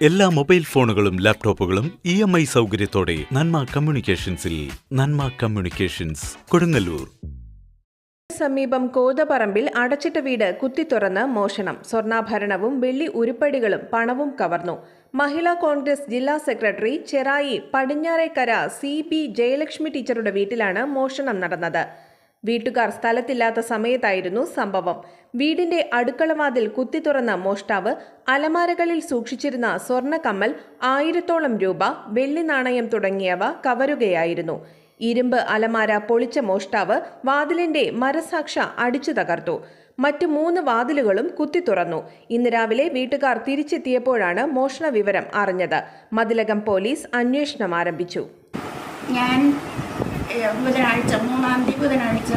എല്ലാ മൊബൈൽ ഫോണുകളും ലാപ്ടോപ്പുകളും ഇ എം ഐ സൗകര്യത്തോടെ നന്മ കമ്മ്യൂണിക്കേഷൻസിൽ നന്മ കമ്മ്യൂണിക്കേഷൻസ് കൊടുങ്ങല്ലൂർ. സമീപം കോതപറമ്പിൽ അടച്ചിട്ട വീട് കുത്തി തുറന്ന് മോഷണം. സ്വർണാഭരണവും വെള്ളി ഉരുപ്പടികളും പണവും കവർന്നു. മഹിളാ കോൺഗ്രസ് ജില്ലാ secretary Cherai Padinjarekkara C B Jayalakshmi ടീച്ചറുടെ വീട്ടിലാണ് മോഷണം നടന്നത്. വീട്ടുകാർ സ്ഥലത്തില്ലാത്ത സമയത്തായിരുന്നു സംഭവം. വീടിന്റെ അടുക്കളവാതിൽ കുത്തി തുറന്ന മോഷ്ടാവ് അലമാരകളിൽ സൂക്ഷിച്ചിരുന്ന സ്വർണക്കമ്മൽ ആയിരത്തോളം രൂപ വെള്ളി നാണയം തുടങ്ങിയവ കവരുകയായിരുന്നു. ഇരുമ്പ് അലമാര പൊളിച്ച മോഷ്ടാവ് വാതിലിന്റെ മരസാക്ഷ അടിച്ചു തകർത്തു. മറ്റു മൂന്ന് വാതിലുകളും കുത്തി തുറന്നു. ഇന്ന് രാവിലെ വീട്ടുകാർ തിരിച്ചെത്തിയപ്പോഴാണ് മോഷണ വിവരം അറിഞ്ഞത്. മതിലകം പോലീസ് അന്വേഷണം ആരംഭിച്ചു. ഞാൻ ബുധനാഴ്ച മൂന്നാം തീയതി ബുധനാഴ്ച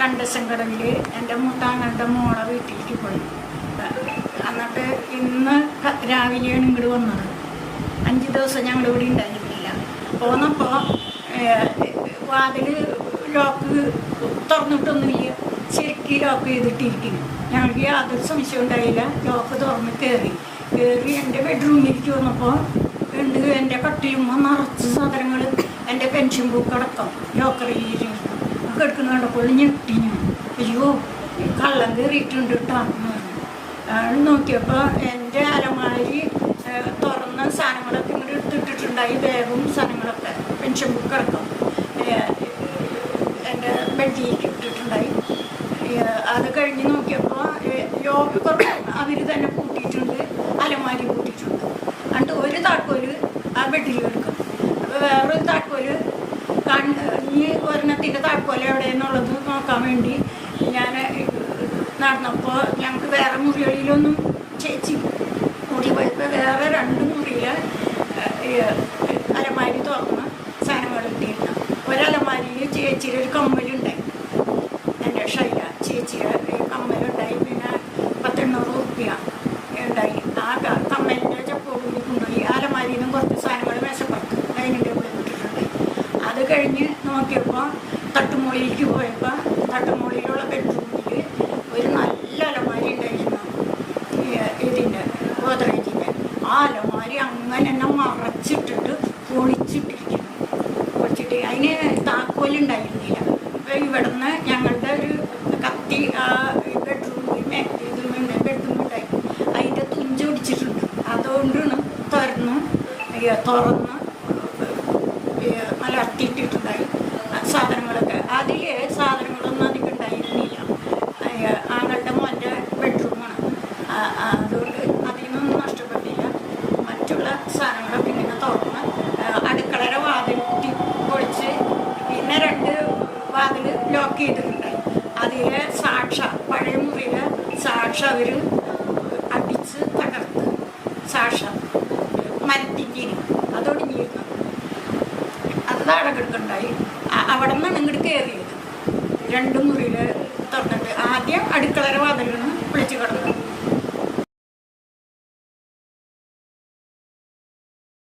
കണ്ടശങ്കടവിൽ എന്റെ മൂത്താങ്ങളുടെ മോളെ വീട്ടിലേക്ക് പോയി. എന്നിട്ട് ഇന്ന് രാവിലെയാണ് ഇങ്ങോട്ട് വന്നത്. അഞ്ച് ദിവസം ഞങ്ങൾ ഇവിടെ ഉണ്ടായിരുന്നില്ല. പോന്നപ്പോൾ വാതിൽ ലോക്ക് തുറന്നിട്ടൊന്നുമില്ല. ശരിക്കും ലോക്ക് ചെയ്തിട്ടിരിക്കുന്നു. ഞങ്ങൾക്ക് യാതൊരു സംശയം ഉണ്ടായില്ല. ലോക്ക് തുറന്ന് കയറി. കയറി എന്റെ ബെഡ്റൂമിലേക്ക് വന്നപ്പോൾ എന്റെ കട്ടിലുമ്പോൾ നിറച്ച് സാധനങ്ങൾ എന്റെ പൂക്കടക്കം ബുക്ക് ഒക്കെ ലോക്കറിൽ എടുക്കുന്ന കണ്ടപ്പോൾ ഞെട്ടി ഞാൻ അയ്യോ കള്ളം കയറിയിട്ടുണ്ട് കേട്ടോ. എന്ന്. നോക്കിയപ്പോൾ എന്റെ അലമാരി തുറന്ന സാധനങ്ങളൊക്കെ ഇങ്ങോട്ട് എടുത്തിട്ടിട്ടുണ്ടായി ബാഗും സാധനങ്ങളൊക്കെ. പെൻഷൻ ബുക്ക് അടക്കം എന്റെ ബെഡിലേക്ക് ഇട്ടിട്ടുണ്ടായി. അത് കഴിഞ്ഞ് നോക്കിയപ്പോൾ യോഗ അവർ തന്നെ കൂട്ടിയിട്ടുണ്ട് അലമാരി കൂട്ടിയിട്ടുണ്ട് അണ്ട് ഒരു താക്കോൽ ആ ബെഡിൽ എടുക്കും. വേറൊരു കണ്ട് ഈ താക്കോല എവിടെ എവിടെയെന്നുള്ളത് നോക്കാൻ വേണ്ടി ഞാൻ നടന്നപ്പോൾ ഞങ്ങൾക്ക് വേറെ മുറികളിലൊന്നും ചേച്ചി മുറി പോയപ്പോൾ വേറെ രണ്ട് മുറിയിൽ അലമാരി തുറന്ന് സാധനങ്ങൾ ഇട്ടിരുന്നു ഒരലമാരിയിൽ ചേച്ചിയുടെ ഒരു കമ്മലുണ്ടായി. എന്റെ ഷൈല ചേച്ചിയുടെ കമ്മലുണ്ടായി. പിന്നെ പത്തെണ്ണൂറ് റുപ്യ ഉണ്ടായി. ആ കമ്മലിന്റെ ചപ്പോട് കൊണ്ടുപോയി അലമാരിയിൽ നിന്നും കുറച്ച് സാധനങ്ങൾ മേശപ്പുറത്ത് ഡൈനിങ് ടേബിളിൽ ഇട്ടിട്ടുണ്ടായി അത് കഴിഞ്ഞ് നോക്കിയപ്പോൾ തട്ടുമുകളിലേക്ക് പോയപ്പോൾ തട്ടുമുകളിലുള്ള ബെഡ്റൂമിൽ ഒരു നല്ല അലമാരി ഉണ്ടായിരുന്നു. ഇതിന്റെ ഗോദ്രേജിന്റെ ആ അലമാരി അങ്ങനെ തന്നെ മറച്ചിട്ടിട്ട് പൊളിച്ചിട്ടിരിക്കുന്നു. പൊളിച്ചിട്ട് അതിന് താക്കോലുണ്ടായിരുന്നില്ല അപ്പോൾ ഇവിടെ നിന്ന് ഞങ്ങളുടെ ഒരു കത്തി ആ ബെഡ്റൂമിൽ ഇതിലുണ്ട് ബെഡ്റൂമുണ്ടായി അതിന്റെ തുഞ്ചൊടിച്ചിട്ടുണ്ട് അതുകൊണ്ടാണ് തുറന്നു തുറന്ന് ഈ മലർത്തിയിട്ടിട്ടുണ്ടായി സാധനങ്ങളൊക്കെ അതിൽ സാധനങ്ങളൊന്നും അധികം ഉണ്ടായിരുന്നില്ല ഈ ആങ്ങളുടെ മോന്റെ ബെഡ്റൂമാണ് ആ- ആ അതുകൊണ്ട് അതിൽ നിന്നൊന്നും നഷ്ടപ്പെട്ടില്ല മറ്റുള്ള സാധനങ്ങളൊക്കെ ഇങ്ങനെ തുറന്ന് ആ, അടുക്കളയുടെ വാതിൽ കുത്തി പൊളിച്ച് പിന്നെ രണ്ട് വാതിൽ ചെയ്തിട്ടുണ്ടായി അതിലെ സാക്ഷ പഴയ മുറിയിലെ സാക്ഷ അവർ അടിച്ച് തകർത്ത്. സാക്ഷ. മരത്തിന്റെ അതൊടിഞ്ഞിരുന്നു അത് താഴെ അവിടെ നിന്നാണ് ഇങ്ങോട്ട് കയറിയത് രണ്ട് മുറിയിൽ തുറന്നിട്ട്. ആദ്യം അടുക്കളയുടെ